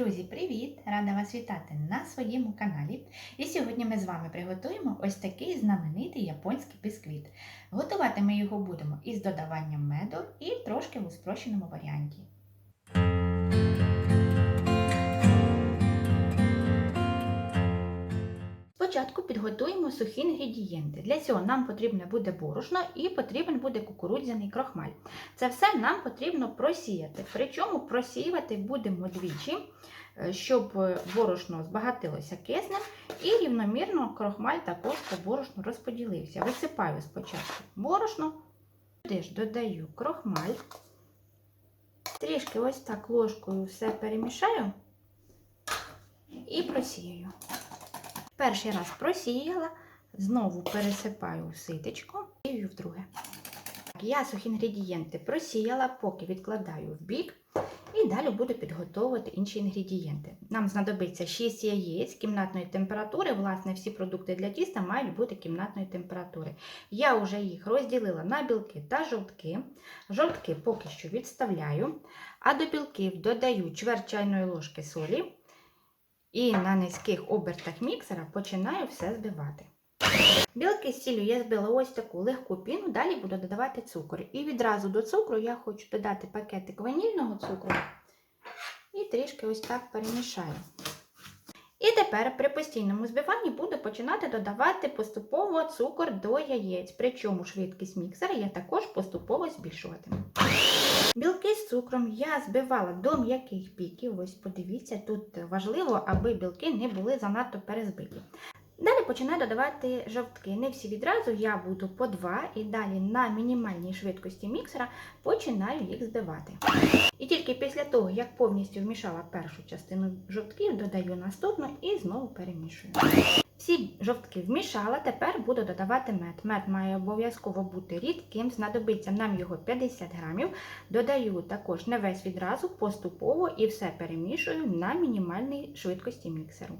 Друзі, привіт! Рада вас вітати на своєму каналі. І сьогодні ми з вами приготуємо ось такий знаменитий японський бісквіт. Готувати ми його будемо із додаванням меду і трошки в спрощеному варіанті. Спочатку підготуємо сухі інгредієнти. Для цього нам потрібне буде борошно і потрібен буде кукурудзяний крохмаль. Це все нам потрібно просіяти. Причому просіювати будемо двічі, е, щоб борошно збагатилося киснем і рівномірно крохмаль також по борошну розподілився. Висипаю спочатку борошно, сюди ж додаю крохмаль, трішки ось так ложкою все перемішаю і просію. Перший раз просіяла, знову пересипаю в ситечко і вдруге. Я сухі інгредієнти просіяла, поки відкладаю в бік. І далі буду підготовувати інші інгредієнти. Нам знадобиться 6 яєць кімнатної температури. Власне, всі продукти для тіста мають бути кімнатної температури. Я вже їх розділила на білки та жовтки. Жовтки поки що відставляю, а до білків додаю чверть чайної ложки солі. І на низьких обертах міксера починаю все збивати. Білки з сіллю я збила ось таку легку піну, далі буду додавати цукор. І відразу до цукру я хочу додати пакетик ванільного цукру і трішки ось так перемішаю. І тепер при постійному збиванні буду починати додавати поступово цукор до яєць, причому швидкість міксера я також поступово збільшуватиму. Білки з цукром я збивала до м'яких піків. Ось подивіться, тут важливо, аби білки не були занадто перезбиті. Далі починаю додавати жовтки. Не всі відразу я буду по два і далі на мінімальній швидкості міксера починаю їх збивати. І тільки після того, як повністю вмішала першу частину жовтків, додаю наступну і знову перемішую. Всі жовтки вмішала, тепер буду додавати мед. Мед має обов'язково бути рідким, знадобиться нам його 50 грамів. Додаю також не весь відразу, поступово і все перемішую на мінімальній швидкості міксеру.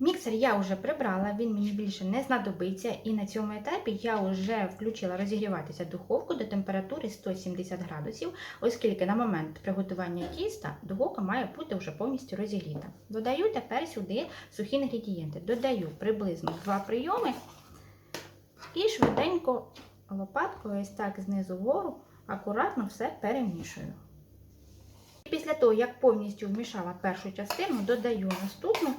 Міксер я вже прибрала, він мені більше не знадобиться, і на цьому етапі я вже включила розігріватися духовку до температури 170 градусів, оскільки на момент приготування тіста духовка має бути вже повністю розігріта. Додаю тепер сюди сухі інгредієнти. Додаю приблизно 2 прийоми і швиденько лопаткою, ось так знизу вгору, акуратно все перемішую. Після того, як повністю вмішала першу частину, додаю наступну.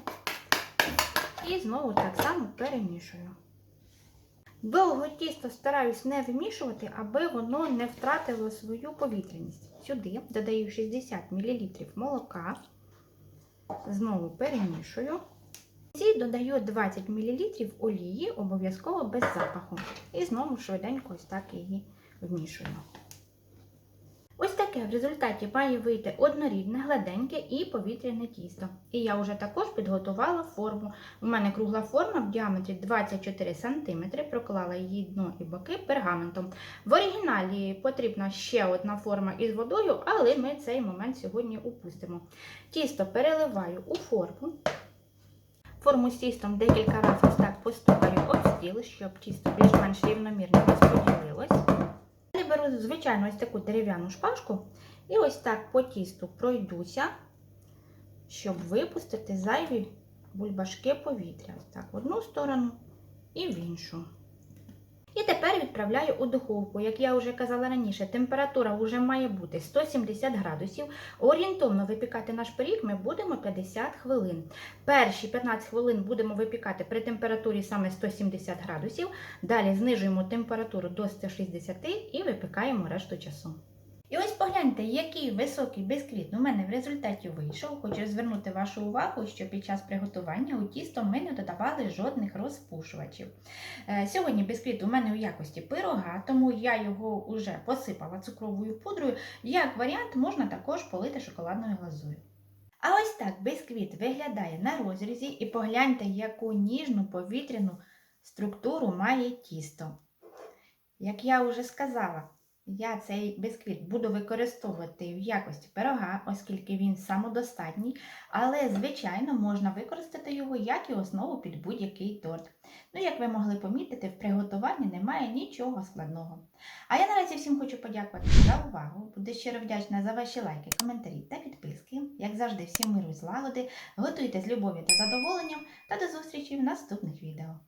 І знову так само перемішую. Довго тісто стараюсь не вимішувати, аби воно не втратило свою повітряність. Сюди додаю 60 мл молока, знову перемішую. І додаю 20 мл олії, обов'язково без запаху. І знову швиденько ось так її вмішую. Таке в результаті має вийти однорідне, гладеньке і повітряне тісто. І я вже також підготувала форму. У мене кругла форма в діаметрі 24 см, проклала її дно і боки пергаментом. В оригіналі потрібна ще одна форма із водою, але ми цей момент сьогодні упустимо. Тісто переливаю у форму. Форму з тістом декілька разів так постукаю об стіл, щоб тісто більш-менш рівномірно розподілилось звичайно, ось таку дерев'яну шпажку і ось так по тісту пройдуся, щоб випустити зайві бульбашки повітря. Ось так в одну сторону і в іншу. І тепер відправляю у духовку. Як я вже казала раніше, температура вже має бути 170 градусів. Орієнтовно випікати наш пиріг ми будемо 50 хвилин. Перші 15 хвилин будемо випікати при температурі саме 170 градусів. Далі знижуємо температуру до 160 і випікаємо решту часу. І ось погляньте, який високий бісквіт у мене в результаті вийшов. Хочу звернути вашу увагу, що під час приготування у тісто ми не додавали жодних розпушувачів. Е, сьогодні бісквіт у мене у якості пирога, тому я його вже посипала цукровою пудрою. Як варіант, можна також полити шоколадною глазур'ю. А ось так бісквіт виглядає на розрізі, і погляньте, яку ніжну повітряну структуру має тісто. Як я вже сказала, я цей бисквіт буду використовувати в якості пирога, оскільки він самодостатній, але, звичайно, можна використати його як і основу під будь-який торт. Ну, як ви могли помітити, в приготуванні немає нічого складного. А я наразі всім хочу подякувати за увагу. Буду щиро вдячна за ваші лайки, коментарі та підписки. як завжди, всім миру і злагоди. Готуйте з любов'ю та задоволенням та до зустрічі в наступних відео.